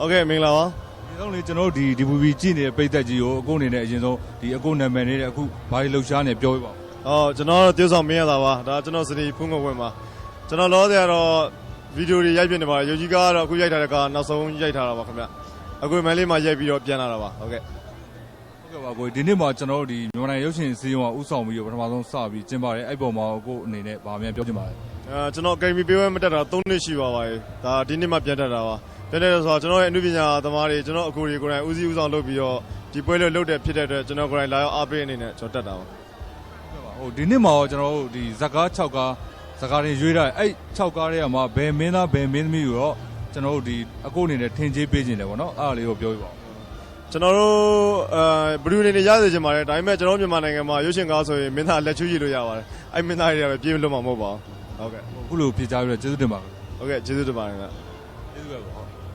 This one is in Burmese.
ဟုတ်ကဲ့မင်္ဂလာပါဒီတော့လေကျွန်တော်တို့ဒီ DVB ကြည့်နေတဲ့ပိတ်သက်ကြီးကိုအခုအနေနဲ့အရင်ဆုံးဒီအခုနာမည်နေတဲ့အခုဘာတွေလှုပ်ရှားနေပြောပြပါဦးအော်ကျွန်တော်တို့ tiêu ဆောင်မင်းရတာပါဒါကျွန်တော်စနေဖုန်းကဝင်ပါကျွန်တော်လောဆယ်ကတော့ဗီဒီယိုတွေရိုက်ပြနေပါတယ်ယုံကြည်ကားကတော့အခုရိုက်ထားတဲ့ကားနောက်ဆုံးရိုက်ထားတာပါခင်ဗျအခုမန်လေးမှာရိုက်ပြီးတော့ပြန်လာတာပါဟုတ်ကဲ့ဟုတ်ကဲ့ပါကိုဒီနေ့မှာကျွန်တော်တို့ဒီမြန်မာနိုင်ငံရုပ်ရှင်စီးရုံးကဥဆောင်ပြီးတော့ပထမဆုံးစပြီးကျင်းပါတယ်အဲ့ပေါ်မှာကိုအနေနဲ့ဗာမြန်ပြောချင်ပါတယ်အဲကျွန်တော်အကယ်ဒမီပေးဝဲမတက်တာ3နှစ်ရှိပါပါရဲ့ဒါဒီနေ့မှပြန်တက်တာပါ ပြန်တက်တယ်ဆိုတော့ကျွန်တော်ရဲ့အနုပညာသမားတွေကျွန်တော်အကူတွေကိုယ်တိုင်ဦးစီးဦးဆောင်လုပ်ပြီးတော့ဒီပွဲလို့လုပ်တဲ့ဖြစ်တဲ့အတွက်ကျွန်တော်ကိုယ်တိုင်လာရောက်အားပေးအနေနဲ့ကျွန်တော်တက်တာပါဟိုဒီနေ့မှာတော့ကျွန်တော်တို့ဒီဇကား6ကားဇကားတွေရွေးထားအဲ့6ကားတွေကမှဘယ်မင်းသားဘယ်မင်းသမီးကိုတော့ကျွန်တော်တို့ဒီအခုအနေနဲ့ထင်ကြီးပေးခြင်းတယ်ဗောနော်အဲ့ဒါလေးကိုပြောပြပါဦးကျွန်တော်တို့အဲဘလူးနေနေရစေချင်ပါတယ်ဒါပေမဲ့ကျွန်တော်တို့မြန်မာနိုင်ငံမှာရုပ်ရှင်ကားဆိုရင်မင်းသားလက်ချူးရည်လို့ရပါတယ်အဲ့မင်းသားတွေကပဲပြေးမလွတ်မှာမဟုတ်ပါဘူးဟုတ်ကဲ့အခုလိုဖြေချပြီးတော့ကျေးဇူးတင်ပါတယ်ဟုတ်ကဲ့ကျေးဇူးတင်ပါတယ်ခင်ဗျ 这个不